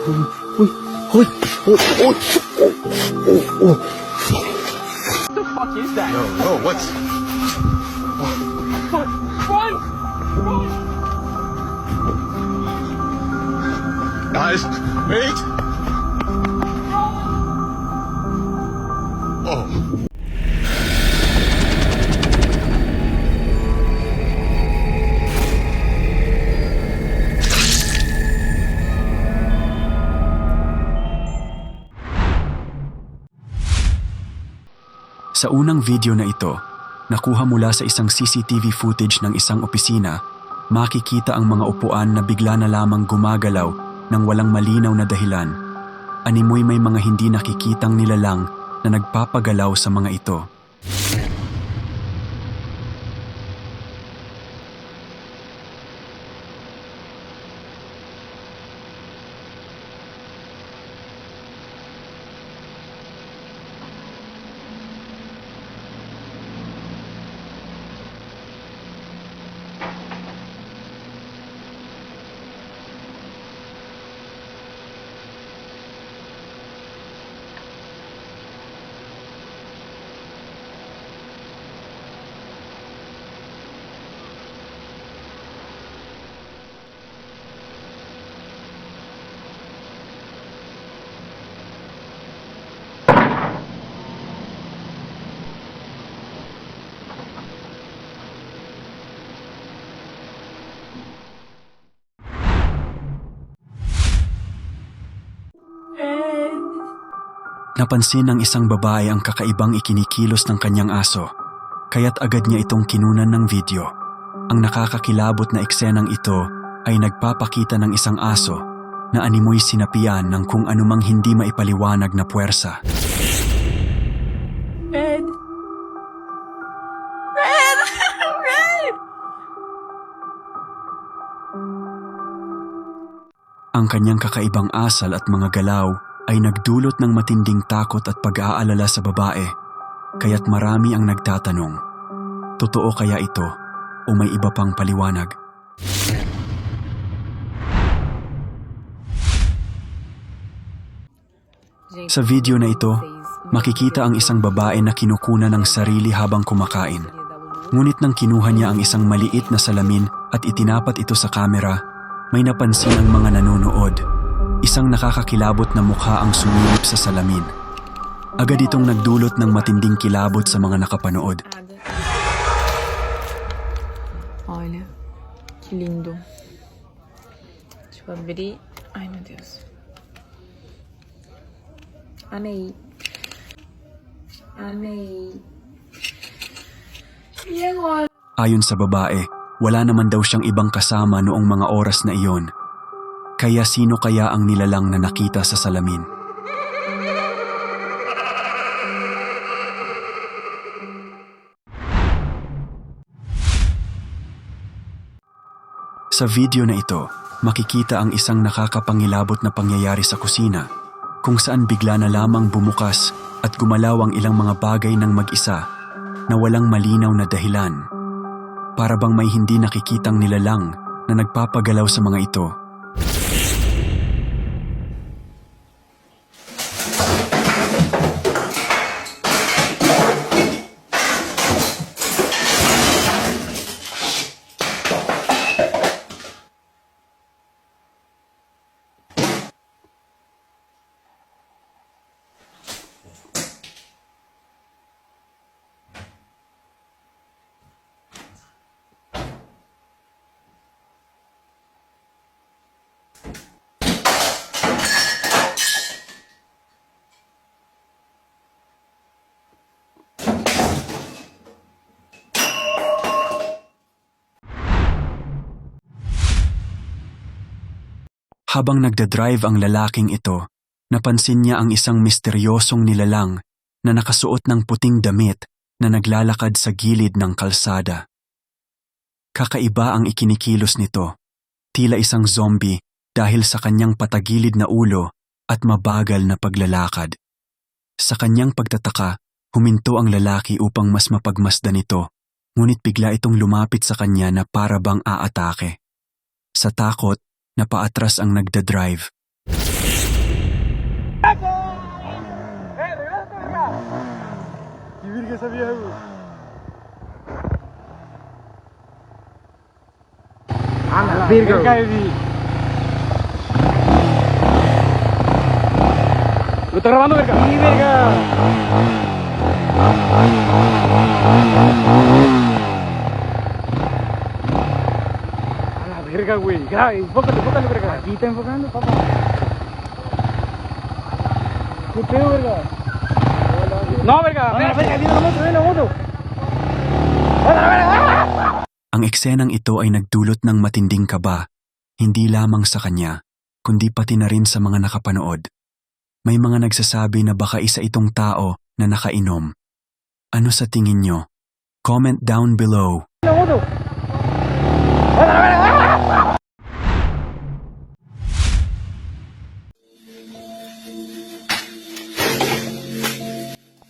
What the fuck is that? Yo, yo, what? What? Run! Run! Guys, wait! Sa unang video na ito, nakuha mula sa isang CCTV footage ng isang opisina, makikita ang mga upuan na bigla na lamang gumagalaw ng walang malinaw na dahilan. Animoy may mga hindi nakikitang nilalang na nagpapagalaw sa mga ito. Napansin ng isang babae ang kakaibang ikinikilos ng kanyang aso, kaya't agad niya itong kinunan ng video. Ang nakakakilabot na eksenang ito ay nagpapakita ng isang aso na animoy sinapian ng kung anumang hindi maipaliwanag na puwersa. Red! Red! Red! Ang kanyang kakaibang asal at mga galaw ay nagdulot ng matinding takot at pag-aalala sa babae, kaya't marami ang nagtatanong, totoo kaya ito o may iba pang paliwanag? Sa video na ito, makikita ang isang babae na kinukuna ng sarili habang kumakain. Ngunit nang kinuha niya ang isang maliit na salamin at itinapat ito sa kamera, may napansin ang mga nanonood. Isang nakakakilabot na mukha ang sumilip sa salamin. Agad itong nagdulot ng matinding kilabot sa mga nakapanood. Olha, que lindo. Deixa eu abrir. Ai, meu Deus. Amei. Amei. E agora? Ayon sa babae, wala naman daw siyang ibang kasama noong mga oras na iyon. Kaya sino kaya ang nilalang na nakita sa salamin? Sa video na ito, makikita ang isang nakakapangilabot na pangyayari sa kusina kung saan bigla na lamang bumukas at gumalaw ang ilang mga bagay ng mag-isa na walang malinaw na dahilan. Para bang may hindi nakikitang nilalang na nagpapagalaw sa mga ito. Habang nagdadrive ang lalaking ito, napansin niya ang isang misteryosong nilalang na nakasuot ng puting damit na naglalakad sa gilid ng kalsada. Kakaiba ang ikinikilos nito, tila isang zombie dahil sa kanyang patagilid na ulo at mabagal na paglalakad. Sa kanyang pagtataka, huminto ang lalaki upang mas mapagmasdan ito, ngunit bigla itong lumapit sa kanya na para bang aatake. Sa takot, napaatras ang nagdadrive. Virgo. Virgo. ¿Lo está grabando, verga? Sí, verga. A la verga, güey. Ya, enfócate, enfócate, verga. Aquí está enfocando, papá. ¿Qué pedo, verga? No, verga. Verga, verga, viene la moto, la moto. Ang eksenang ito ay nagdulot ng matinding kaba, hindi lamang sa kanya, kundi pati na rin sa mga nakapanood. May mga nagsasabi na baka isa itong tao na nakainom. Ano sa tingin nyo? Comment down below.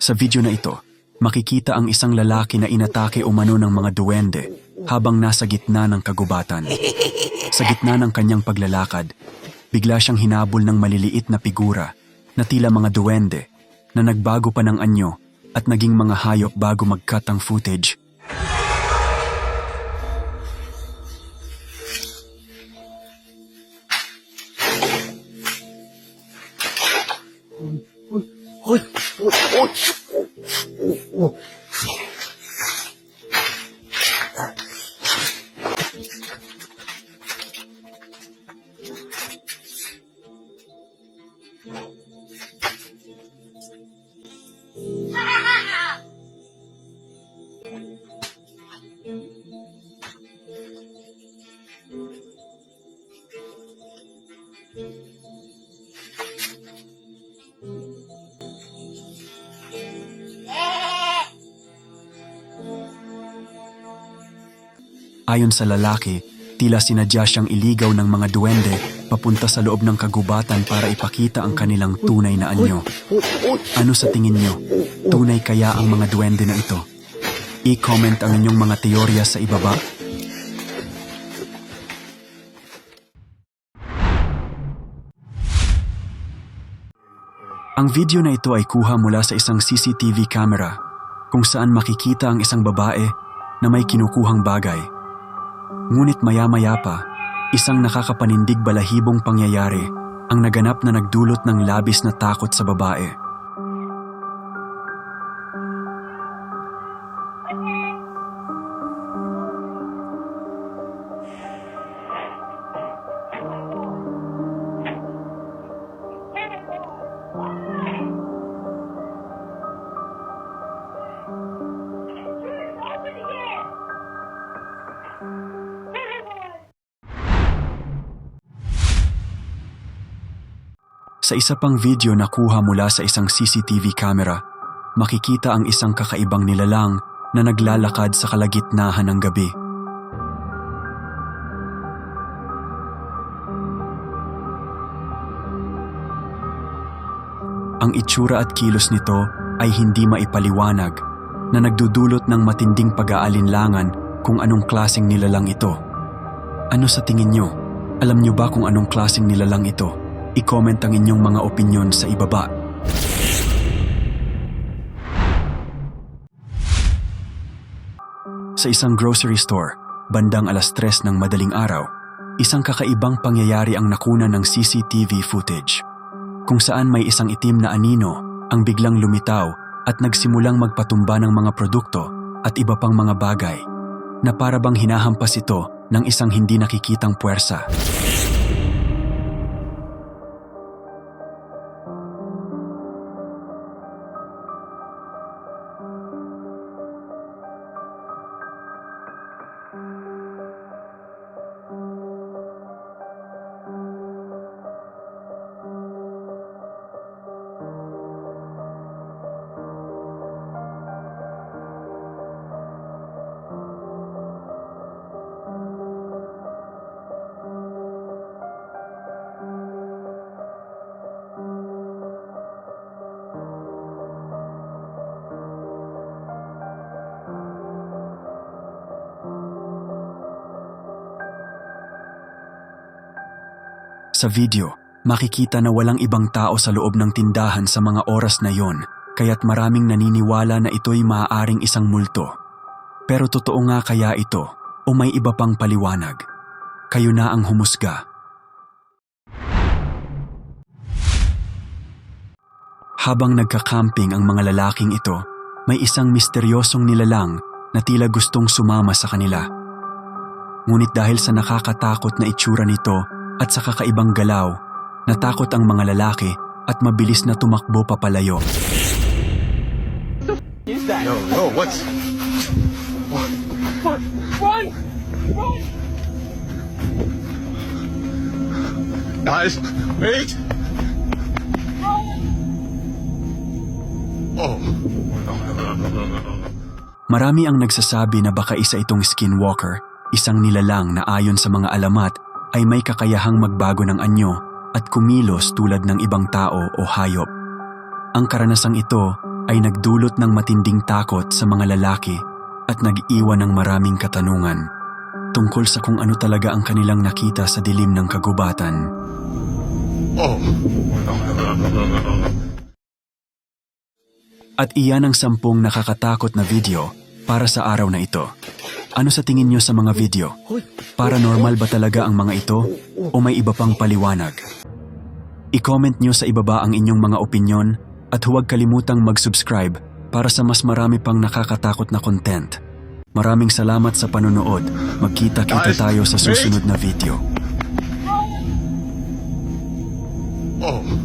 Sa video na ito, makikita ang isang lalaki na inatake umano ng mga duwende habang nasa gitna ng kagubatan. Sa gitna ng kanyang paglalakad, bigla siyang hinabol ng maliliit na figura na tila mga duwende na nagbago pa ng anyo at naging mga hayop bago mag-cut ang footage. Uy, uy, uy. Ayon sa lalaki, tila sinadya siyang iligaw ng mga duwende papunta sa loob ng kagubatan para ipakita ang kanilang tunay na anyo. Ano sa tingin nyo? Tunay kaya ang mga duwende na ito? I-comment ang inyong mga teorya sa ibaba. Ang video na ito ay kuha mula sa isang CCTV camera kung saan makikita ang isang babae na may kinukuhang bagay. Ngunit maya-maya pa, isang nakakapanindig balahibong pangyayari ang naganap na nagdulot ng labis na takot sa babae. Sa isa pang video na kuha mula sa isang CCTV camera, makikita ang isang kakaibang nilalang na naglalakad sa kalagitnahan ng gabi. Ang itsura at kilos nito ay hindi maipaliwanag na nagdudulot ng matinding pag-aalinlangan kung anong klaseng nilalang ito. Ano sa tingin nyo? Alam nyo ba kung anong klaseng nilalang ito? I-comment ang inyong mga opinyon sa ibaba. Sa isang grocery store, bandang alas tres ng madaling araw, isang kakaibang pangyayari ang nakuna ng CCTV footage. Kung saan may isang itim na anino ang biglang lumitaw at nagsimulang magpatumba ng mga produkto at iba pang mga bagay na para bang hinahampas ito ng isang hindi nakikitang puwersa. Sa video, makikita na walang ibang tao sa loob ng tindahan sa mga oras na yon kaya't maraming naniniwala na ito'y maaaring isang multo. Pero totoo nga kaya ito o may iba pang paliwanag? Kayo na ang humusga. Habang nagka-camping ang mga lalaking ito, may isang misteryosong nilalang na tila gustong sumama sa kanila. Ngunit dahil sa nakakatakot na itsura nito at sa kakaibang galaw, natakot ang mga lalaki at mabilis na tumakbo papalayo. Yo, yo, what's... Run! Run! Guys, wait! Oh. Marami ang nagsasabi na baka isa itong skinwalker, isang nilalang na ayon sa mga alamat ay may kakayahang magbago ng anyo at kumilos tulad ng ibang tao o hayop. Ang karanasang ito ay nagdulot ng matinding takot sa mga lalaki at nag-iwan ng maraming katanungan tungkol sa kung ano talaga ang kanilang nakita sa dilim ng kagubatan. Oh. At iyan ang sampung nakakatakot na video para sa araw na ito. Ano sa tingin nyo sa mga video? Paranormal ba talaga ang mga ito o may iba pang paliwanag? I-comment nyo sa ibaba ang inyong mga opinyon at huwag kalimutang mag-subscribe para sa mas marami pang nakakatakot na content. Maraming salamat sa panonood. Magkita-kita tayo sa susunod na video. Oh.